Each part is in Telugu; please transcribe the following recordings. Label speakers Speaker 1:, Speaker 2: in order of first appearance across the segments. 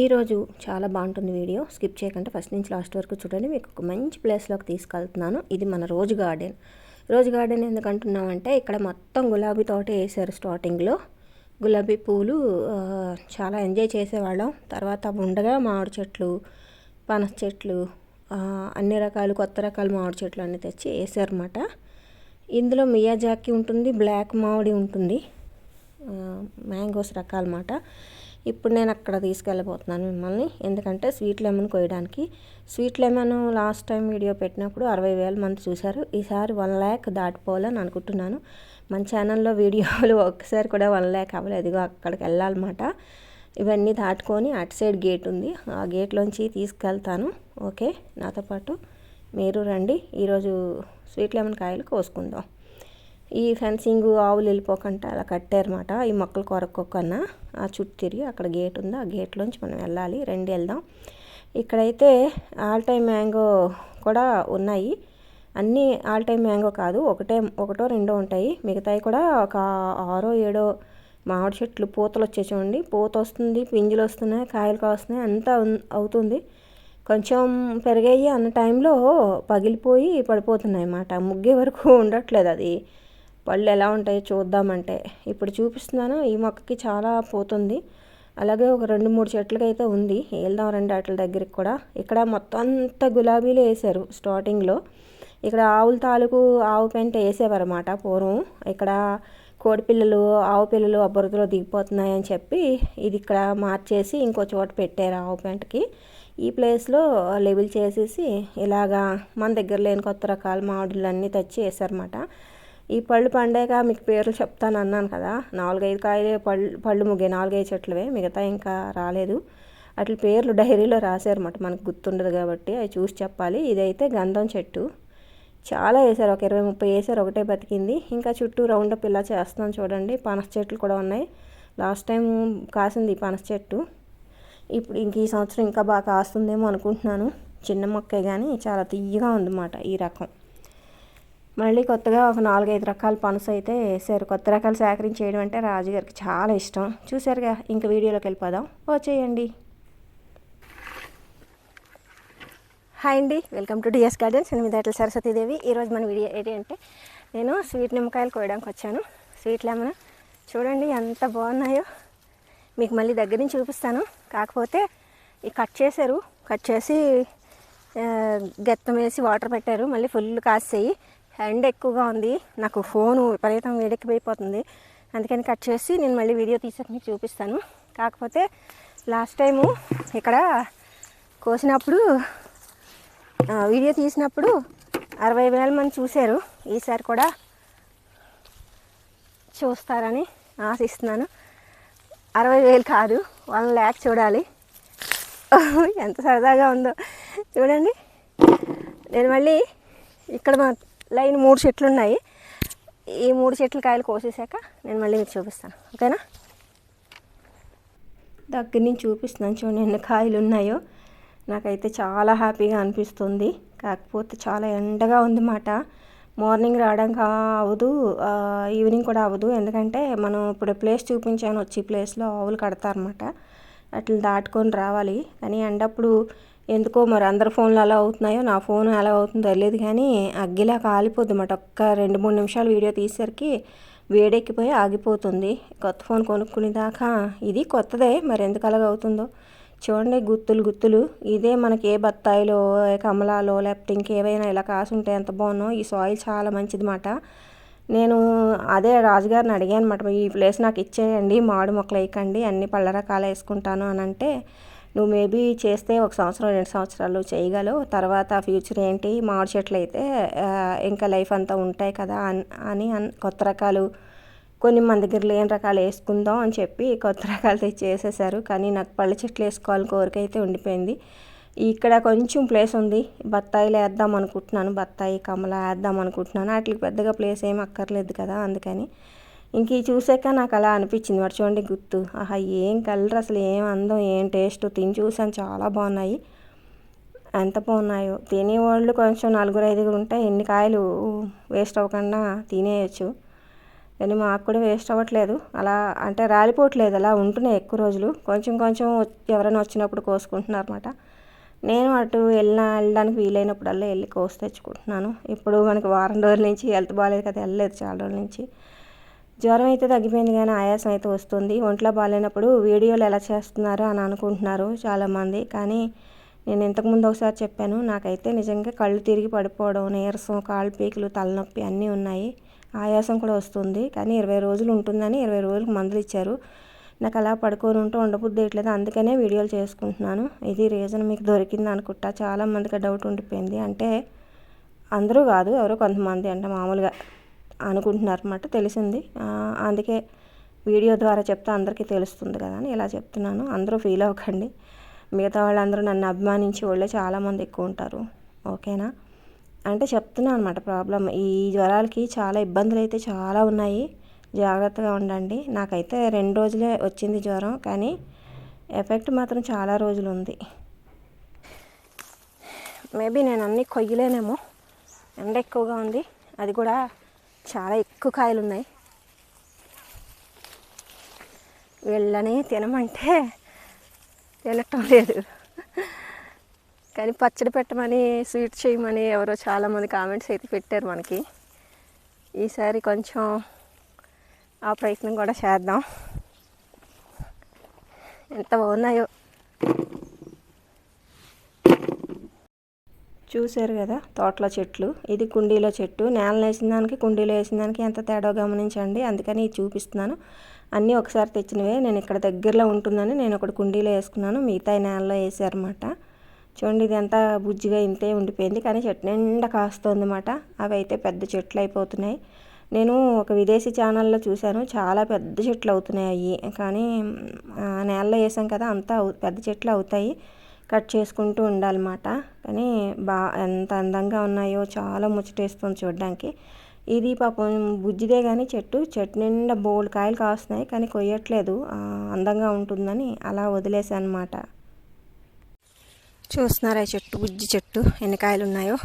Speaker 1: ఈరోజు చాలా బాగుంటుంది వీడియో. స్కిప్ చేయకుండా ఫస్ట్ నుంచి లాస్ట్ వరకు చూడండి. మీకు ఒక మంచి ప్లేస్లోకి తీసుకెళ్తున్నాను. ఇది మన రోజు గార్డెన్. రోజు గార్డెన్ ఎందుకంటున్నామంటే ఇక్కడ మొత్తం గులాబీ తోట వేసారు స్టార్టింగ్లో గులాబీ పూలు చాలా ఎంజాయ్ చేసేవాళ్ళం. తర్వాత ఉండగా మామిడి చెట్లు పనస చెట్లు అన్ని రకాలు కొత్త రకాల మామిడి చెట్లు అన్నీ తెచ్చి వేసారన్నమాట. ఇందులో మియాజాకి ఉంటుంది బ్లాక్ మామిడి ఉంటుంది. మ్యాంగోస్ రకాలన్నమాట. ఇప్పుడు నేను అక్కడ తీసుకెళ్ళబోతున్నాను మిమ్మల్ని. ఎందుకంటే స్వీట్ లెమన్ కోయడానికి sweet lemon last time video పెట్టినప్పుడు అరవై వేల మంది చూశారు. ఈసారి వన్ ల్యాక్ దాటిపోవాలని అనుకుంటున్నాను. మన ఛానల్లో వీడియోలు ఒక్కసారి కూడా వన్ ల్యాక్ అవ్వలేదు. ఇదిగో అక్కడికి వెళ్ళాలన్నమాట. ఇవన్నీ దాటుకొని అటు సైడ్ గేట్ ఉంది. ఆ గేట్లోంచి తీసుకెళ్తాను. ఓకే? నాతో పాటు మీరు రండి. ఈరోజు స్వీట్ లెమన్ కాయలు కోసుకుందాం. ఈ ఫెన్సింగ్ ఆవులు వెళ్ళిపోకుండా అలా కట్టారన్నమాట. ఈ మొక్కలు కొరక్కోకన్నా ఆ చుట్టూ తిరిగి అక్కడ గేట్ ఉంది. ఆ గేట్లోంచి మనం వెళ్ళాలి. రెండు వెళ్దాం. ఇక్కడైతే ఆల్ టైమ్ మ్యాంగో కూడా ఉన్నాయి. అన్నీ ఆల్ టైమ్ మ్యాంగో కాదు. ఒకటే ఒకటో రెండో ఉంటాయి. మిగతాయి కూడా ఒక ఆరో ఏడో మామిడి చెట్లు పూతలు వచ్చే చూడండి. పూత వస్తుంది పింజులు వస్తున్నాయి కాయలు కాస్తున్నాయి అంతా అవుతుంది. కొంచెం పెరిగాయి అన్న టైంలో పగిలిపోయి పడిపోతున్నాయి అన్నమాట. ముగ్గే వరకు ఉండట్లేదు అది. పళ్ళు ఎలా ఉంటాయో చూద్దామంటే ఇప్పుడు చూపిస్తున్నాను. ఈ మొక్కకి చాలా పోతుంది. అలాగే ఒక రెండు మూడు చెట్లకి అయితే ఉంది. వెళ్దాం రెండు వాటి దగ్గరికి కూడా. ఇక్కడ మొత్తం అంతా గులాబీలు వేశారు స్టార్టింగ్లో. ఇక్కడ ఆవుల తాలూకు ఆవు పెంట వేసేవారన్నమాట పూర్వం. ఇక్కడ కోడిపిల్లలు ఆవు పిల్లలు ఆ దిగిపోతున్నాయని చెప్పి ఇది ఇక్కడ మార్చేసి ఇంకో చోట పెట్టారు ఆవు పెంటకి. ఈ ప్లేస్లో లెవెల్ చేసేసి ఇలాగా మన దగ్గర లేని కొత్త రకాల మామిడులన్నీ తెచ్చి వేసారన్నమాట ఈ పళ్ళు పండాక మీకు పేర్లు చెప్తాను అన్నాను కదా. నాలుగైదు కాయలే పళ్ళు పళ్ళు ముగ్గే నాలుగైదు చెట్లవే మిగతా ఇంకా రాలేదు. అట్ల పేర్లు డైరీలో రాశారన్నమాట మనకు గుర్తుండదు కాబట్టి అవి చూసి చెప్పాలి. ఇదైతే గంధం చెట్టు. చాలా వేసారు ఒక ఇరవై ముప్పై వేసారు ఒకటే బతికింది. ఇంకా చుట్టూ రౌండ్ అప్ ఇలా చేస్తున్నాం చూడండి. పనస చెట్లు కూడా ఉన్నాయి. లాస్ట్ టైం కాసింది ఈ పనస చెట్టు. ఇప్పుడు ఇంక ఈ సంవత్సరం ఇంకా బాగా కాస్తుందేమో అనుకుంటున్నాను. చిన్న మొక్కే కానీ చాలా తీయగా ఉందన్నమాట ఈ రకం. మళ్ళీ కొత్తగా ఒక నాలుగైదు రకాల పనస అయితే వేసారు. కొత్త రకాలు సేకరించి చేయడం అంటే రాజుగారికి చాలా ఇష్టం. చూసారుగా ఇంకా వీడియోలోకి వెళ్ళిపోదాం. వచ్చేయండి హాయ్ అండి. Welcome to DS gardens. నేను మీ దాటల సరస్వతీదేవి. ఈరోజు మన వీడియో ఏంటి అంటే నేను స్వీట్ నిమ్మకాయలు కోయడానికి వచ్చాను. Sweet lemon. చూడండి ఎంత బాగున్నాయో. మీకు మళ్ళీ దగ్గర నుంచి చూపిస్తాను. కాకపోతే ఈ కట్ చేశారు. కట్ చేసి గెత్తం వేసి వాటర్ పెట్టారు. మళ్ళీ ఫుల్ కాసేయి. ఎండ ఎక్కువగా ఉంది. నాకు ఫోను విపరీతం వేడెక్కిపోయిపోతుంది. అందుకని కట్ చేసి నేను మళ్ళీ వీడియో తీసాక మీకు చూపిస్తాను. కాకపోతే లాస్ట్ టైము ఇక్కడ కోసినప్పుడు వీడియో తీసినప్పుడు అరవై వేల మంది చూశారు. ఈసారి కూడా చూస్తారని ఆశిస్తున్నాను. అరవై వేలు కాదు వన్ ల్యాక్ చూడాలి. ఎంత సరదాగా ఉందో. చూడండి. నేను మళ్ళీ ఇక్కడ మా లైన్ మూడు చెట్లు ఉన్నాయి ఈ మూడు చెట్లు కాయలు కోసేసాక నేను మళ్ళీ మీకు చూపిస్తాను. ఓకేనా? దగ్గర నుంచి చూపిస్తున్నాను చూడండి ఎన్ని కాయలు ఉన్నాయో. నాకైతే చాలా హ్యాపీగా అనిపిస్తుంది. కాకపోతే చాలా ఎండగా ఉందన్నమాట మార్నింగ్ రావడం అవ్వదు ఈవినింగ్ కూడా అవ్వదు. ఎందుకంటే మనం ఇప్పుడు ప్లేస్ చూపించాను వచ్చి ప్లేస్లో ఆవులు కడతారన్నమాట అట్లా దాటుకొని రావాలి. కానీ ఎండప్పుడు ఎందుకో మరి అందరి ఫోన్లు ఎలా అవుతున్నాయో నా ఫోన్ ఎలా అవుతుందో తెలియదు కానీ అగ్గిలా కాలిపోద్ది అన్నమాట. ఒక్క రెండు మూడు నిమిషాలు వీడియో తీసేసరికి వేడెక్కిపోయి ఆగిపోతుంది. కొత్త ఫోన్ కొనుక్కునే దాకా ఇది కొత్తదే మరి ఎందుకు అలాగ అవుతుందో? చూడండి గుత్తులు గుత్తులు. ఇదే మనకి ఏ బత్తాయిలో ఏ కమలాలో లేకపోతే ఇంకేవైనా ఇలా కాసి ఉంటే ఎంత బాగున్నో ఈ సాయిల్ చాలా మంచిది మాట నేను అదే రాజుగారిని అడిగాను అనమాట ఈ ప్లేస్ నాకు ఇచ్చేయండి మామిడి మొక్కలు వేయకండి అన్ని పళ్ళ రకాలు వేసుకుంటాను అని అంటే నువ్వు మేబీ చేస్తే ఒక సంవత్సరం రెండు సంవత్సరాలు చేయగలవు. తర్వాత ఫ్యూచర్ ఏంటి? మామిడి చెట్లు అయితే ఇంకా లైఫ్ అంతా ఉంటాయి కదా అని అని అన్- కొత్త రకాలు కొన్ని మన దగ్గర లేని రకాలు వేసుకుందాం అని చెప్పి కొత్త రకాలు తెచ్చి వేసేసారు కానీ నాకు పళ్ళ చెట్లు వేసుకోవాలని కోరిక అయితే ఉండిపోయింది. ఇక్కడ కొంచెం ప్లేస్ ఉంది. బత్తాయిలు వేద్దాం అనుకుంటున్నాను. బత్తాయి కమల వేద్దాం అనుకుంటున్నాను. వాటికి పెద్దగా ప్లేస్ ఏం అక్కర్లేదు కదా అందుకని. ఇంక ఈ చూసాక నాకు అలా అనిపించింది. మరి చూడండి గుర్తు ఆహా ఏం కలర్ అసలు ఏం అందం ఏం టేస్ట్? తిని చూసాను చాలా బాగున్నాయి. ఎంత బాగున్నాయో. తినేవాళ్ళు కొంచెం నలుగురు ఐదుగురు ఉంటే ఎన్ని కాయలు వేస్ట్ అవ్వకుండా తినేయచ్చు. కానీ మాకు కూడా వేస్ట్ అవ్వట్లేదు. అలా అంటే రాలిపోవట్లేదు. అలా ఉంటున్నాయి ఎక్కువ రోజులు. కొంచెం కొంచెం ఎవరైనా వచ్చినప్పుడు కోసుకుంటున్నారు అనమాట నేను అటు వెళ్ళిన వెళ్ళడానికి వీలైనప్పుడల్లా వెళ్ళి కోసి తెచ్చుకుంటున్నాను. ఇప్పుడు మనకి వారం రోజుల నుంచి హెల్త్ బాగాలేదు కదా వెళ్ళలేదు చాలా రోజుల నుంచి. జ్వరం అయితే తగ్గిపోయింది కానీ ఆయాసం అయితే వస్తుంది. ఒంట్లో బాగాలేనప్పుడు వీడియోలు ఎలా చేస్తున్నారు అని అనుకుంటున్నారు చాలామంది. కానీ నేను ఇంతకుముందు ఒకసారి చెప్పాను నాకైతే నిజంగా కళ్ళు తిరిగి పడిపోవడం నీరసం కాళ్ళు పీకులు తలనొప్పి అన్నీ ఉన్నాయి. ఆయాసం కూడా వస్తుంది. కానీ ఇరవై రోజులు ఉంటుందని ఇరవై రోజులకు మందులు ఇచ్చారు. నాకు అలా పడుకొని ఉంటూ ఉండబుద్ధి ఇట్లేదు అందుకనే వీడియోలు చేసుకుంటున్నాను. ఇది రీజన్ మీకు దొరికింది అనుకుంటా. చాలామందికి డౌట్ ఉండిపోయింది. అంటే అందరూ కాదు ఎవరో కొంతమంది అంటే మామూలుగా. అనుకుంటున్నారన్నమాట తెలిసింది. అందుకే వీడియో ద్వారా చెప్తే అందరికీ తెలుస్తుంది కదా అని ఇలా చెప్తున్నాను. అందరూ ఫీల్ అవ్వకండి. మిగతా వాళ్ళందరూ నన్ను అభిమానించి వాళ్ళే చాలామంది ఎక్కువ ఉంటారు. ఓకేనా? అంటే చెప్తున్నాను అనమాట ప్రాబ్లం. ఈ జ్వరాలకి చాలా ఇబ్బందులు అయితే చాలా ఉన్నాయి. జాగ్రత్తగా ఉండండి. నాకైతే రెండు రోజులే వచ్చింది జ్వరం కానీ ఎఫెక్ట్ మాత్రం చాలా రోజులు ఉంది. మేబీ నేను అన్నీ కొయ్యలేనేమో. ఎండ ఎక్కువగా ఉంది. అది కూడా చాలా ఎక్కువ కాయలు ఉన్నాయి వీళ్ళని తినమంటే తినటం లేదు. కానీ పచ్చడి పెట్టమని స్వీట్ చేయమని ఎవరో చాలామంది కామెంట్స్ అయితే పెట్టారు మనకి. ఈసారి కొంచెం ఆ ప్రయత్నం కూడా చేద్దాం. ఎంత బాగున్నాయో. చూశారు కదా తోటలో చెట్లు. ఇది కుండీలో చెట్టు. నేలను వేసిన దానికి కుండీలో వేసిన దానికి ఎంత తేడా గమనించండి. అందుకని ఇది చూపిస్తున్నాను. అన్నీ ఒకసారి తెచ్చినవే. నేను ఇక్కడ దగ్గరలో ఉంటుందని నేను ఒకటి కుండీలో వేసుకున్నాను. మిగతా నేలలో వేసారన్నమాట. చూడండి ఇది ఎంత బుజ్జిగా ఇంతే ఉండిపోయింది. కానీ చెట్టు నిండా కాస్తుందన్నమాట. అవి అయితే పెద్ద చెట్లు అయిపోతున్నాయి. నేను ఒక విదేశీ ఛానల్లో చూశాను. చాలా పెద్ద చెట్లు అవుతున్నాయి అవి కానీ నేలలో వేసాం కదా అంతా పెద్ద చెట్లు అవుతాయి. కట్ చేసుకుంటూ ఉండాలన్నమాట. కానీ బా ఎంత అందంగా ఉన్నాయో చాలా ముచ్చటేస్తుంది చూడడానికి. ఇది పాపం బుజ్జిదే కానీ చెట్టు చెట్టు నిండా బోల్డ్ కాయలు కాస్తున్నాయి కానీ కొయ్యట్లేదు. అందంగా ఉంటుందని అలా వదిలేసానమాట చూస్తున్నారా చెట్టు బుజ్జి చెట్టు ఎన్ని కాయలు ఉన్నాయో?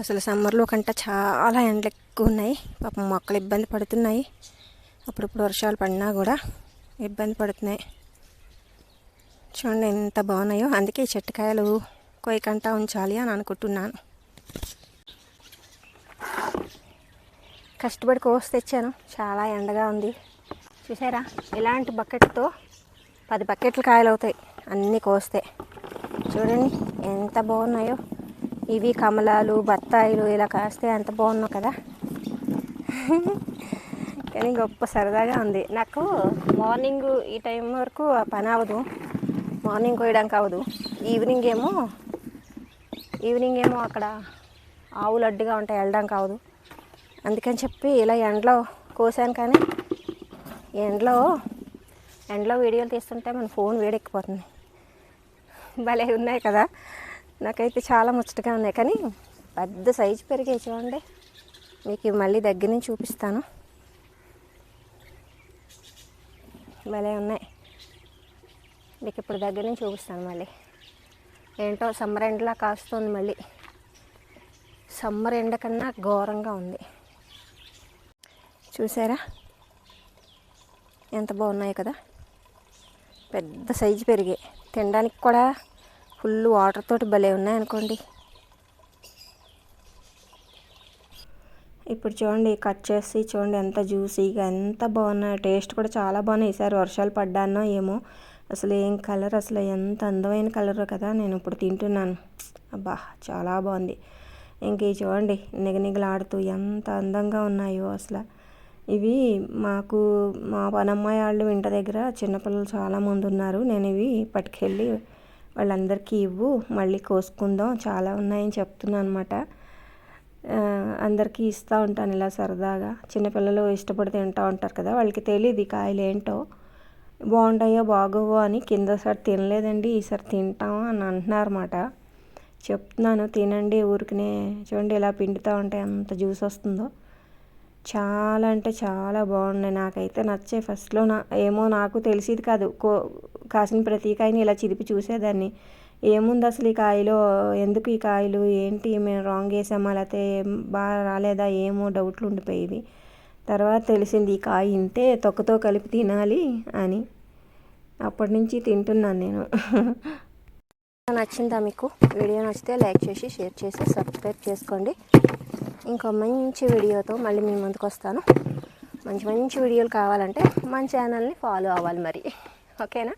Speaker 1: అసలు సమ్మర్లో కంటే చాలా ఎండలు ఎక్కువ ఉన్నాయి. పాపం మొక్కలు ఇబ్బంది పడుతున్నాయి. అప్పుడప్పుడు వర్షాలు పడినా కూడా ఇబ్బంది పడుతున్నాయి. చూడండి ఎంత బాగున్నాయో. అందుకే చెట్టుకాయలు కొయ్యకంటా ఉంచాలి అని అనుకుంటున్నాను. కష్టపడి కోసి తెచ్చాను. చాలా ఎండగా ఉంది. చూసారా? ఇలాంటి బకెట్తో పది బకెట్లు కాయలు అవుతాయి. అన్నీ కోస్తే. చూడండి ఎంత బాగున్నాయో. ఇవి కమలాలు బత్తాయిలు ఇలా కాస్తే ఎంత బాగున్నావు కదా. కానీ గొప్ప సరదాగా ఉంది. నాకు మార్నింగ్ ఈ టైం వరకు పని అవ్వదు. మార్నింగ్ కోయడానికి అవ్వదు ఈవినింగ్ ఏమో ఈవినింగ్ ఏమో అక్కడ ఆవులు అడ్డుగా ఉంటాయి వెళ్ళడానికి అవ్వదు అందుకని చెప్పి ఇలా ఎండలో కోసాను కానీ ఎండలో ఎండలో వీడియోలు తీస్తుంటే మన ఫోన్ వేడెక్కిపోతుంది. భలే ఉన్నాయి కదా. నాకైతే చాలా ముచ్చటగా ఉన్నాయి. కానీ పెద్ద సైజు పెరిగే చూడండి. మీకు మళ్ళీ దగ్గర నుంచి చూపిస్తాను. భలే ఉన్నాయి. మీకు ఇప్పుడు దగ్గర నుంచి చూపిస్తాను మళ్ళీ. ఏంటో సమ్మర్ ఎండలా కాస్తుంది మళ్ళీ. సమ్మర్ ఎండ కన్నా ఘోరంగా ఉంది. చూసారా? ఎంత బాగున్నాయి కదా. పెద్ద సైజు పెరిగాయి. తినడానికి కూడా ఫుల్ వాటర్ తోటి భలే ఉన్నాయి అనుకోండి. ఇప్పుడు చూడండి కట్ చేసి చూడండి ఎంత జ్యూసీగా ఎంత బాగున్నాయి. టేస్ట్ కూడా చాలా బాగున్నాయి. ఈసారి వర్షాలు పడ్డానో ఏమో. అసలు ఏం కలర్ అసలు ఎంత అందమైన కలర్ కదా నేను ఇప్పుడు తింటున్నాను. అబ్బా చాలా బాగుంది. ఇంక చూడండి నిగనిగలాడుతూ ఎంత అందంగా ఉన్నాయో అసలు. ఇవి మాకు మా పనమ్మాయి వాళ్ళు ఇంటి దగ్గర చిన్నపిల్లలు చాలామంది ఉన్నారు. నేను ఇవి పట్టుకెళ్ళి వాళ్ళందరికీ ఇవ్వు మళ్ళీ కోసుకుందాం చాలా ఉన్నాయని చెప్తున్నాను అనమాట అందరికీ ఇస్తూ ఉంటాను ఇలా సరదాగా. చిన్నపిల్లలు ఇష్టపడి తింటూ ఉంటారు కదా వాళ్ళకి తెలియదు కాయలు ఏంటో బాగుంటాయో బాగోవో అని కిందసారి తినలేదండి ఈసారి తింటాము అని అంటున్నారన్నమాట. చెప్తున్నాను తినండి ఊరికినే. చూడండి ఇలా పిండుతూ ఉంటే ఎంత జ్యూస్ వస్తుందో. చాలా అంటే చాలా బాగున్నాయి నాకైతే నచ్చే ఫస్ట్లో నా ఏమో నాకు తెలిసేది కాదు. కో కాసిన ప్రతి కాయని ఇలా చిదిపి చూసేదాన్ని. ఏముంది అసలు ఈ కాయలో? ఎందుకు ఈ కాయలు? ఏంటి? మేము రాంగ్ వేసామా లేకపోతే బాగా రాలేదా? ఏమో డౌట్లు ఉండిపోయేవి. తర్వాత తెలిసింది ఈ కాయ ఇంతే తొక్కతో కలిపి తినాలి అని. అప్పటి నుంచి తింటున్నాను నేను. నచ్చిందా మీకు? వీడియో నచ్చితే లైక్ చేసి షేర్ చేసి సబ్స్క్రైబ్ చేసుకోండి. ఇంకో మంచి వీడియోతో మళ్ళీ మీ ముందుకు వస్తాను. మంచి మంచి వీడియోలు కావాలంటే మన ఛానల్ని ఫాలో అవ్వాలి మరి. ఓకేనా?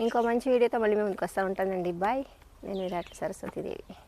Speaker 1: ఇంకో మంచి వీడియోతో మళ్ళీ మీ ముందుకు వస్తూ ఉంటానండి. బాయ్. నేను విరాట్ సరస్వతి దేవి